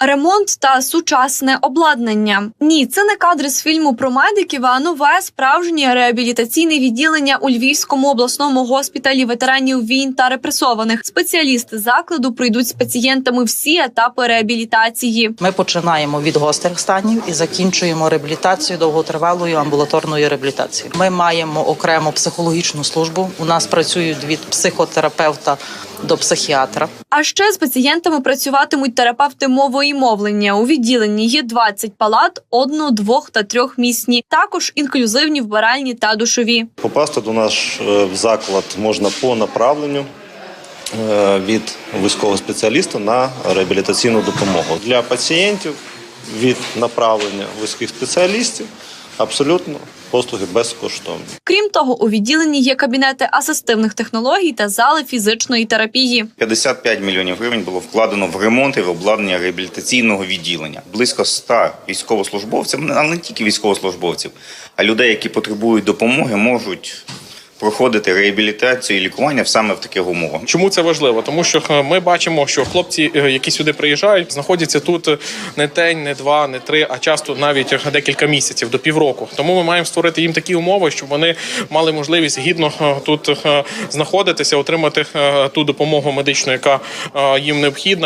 ремонт та сучасне обладнання. Ні, це не кадри з фільму про медиків, а нове справжнє реабілітаційне відділення у Львівському обласному госпіталі ветеранів війн та репресованих. Спеціалісти закладу пройдуть з пацієнтами всі етапи реабілітації. Ми починаємо від гострих станів і закінчуємо реабілітацію довготривалою амбулаторною реабілітацією. Ми маємо окрему психологічну службу. У нас працюють від психотерапевта до психіатра. А ще з пацієнтами працюватимуть терапевти мови і мовлення. У відділенні є 20 палат, одно, двох та трьох місні. Також інклюзивні вбиральні та душові. Попасти до нас е, заклад можна по направленню е, від військового спеціаліста на реабілітаційну допомогу. Для пацієнтів від направлення військових спеціалістів абсолютно послуги безкоштовні. Крім того, у відділенні є кабінети асистивних технологій та зали фізичної терапії. 55 мільйонів гривень було вкладено в ремонт і в обладнання реабілітаційного відділення. Близько 100 військовослужбовців, але не тільки військовослужбовців, а людей, які потребують допомоги, можуть проходити реабілітацію і лікування саме в таких умовах. Чому це важливо? Тому що е, ми бачимо, що хлопці, е, які сюди приїжджають, знаходяться тут е, не день, не два, не три, а часто навіть декілька місяців до півроку. Тому ми маємо створити їм такі умови, щоб вони мали можливість гідно тут знаходитися, отримати ту допомогу медичну, яка їм необхідна.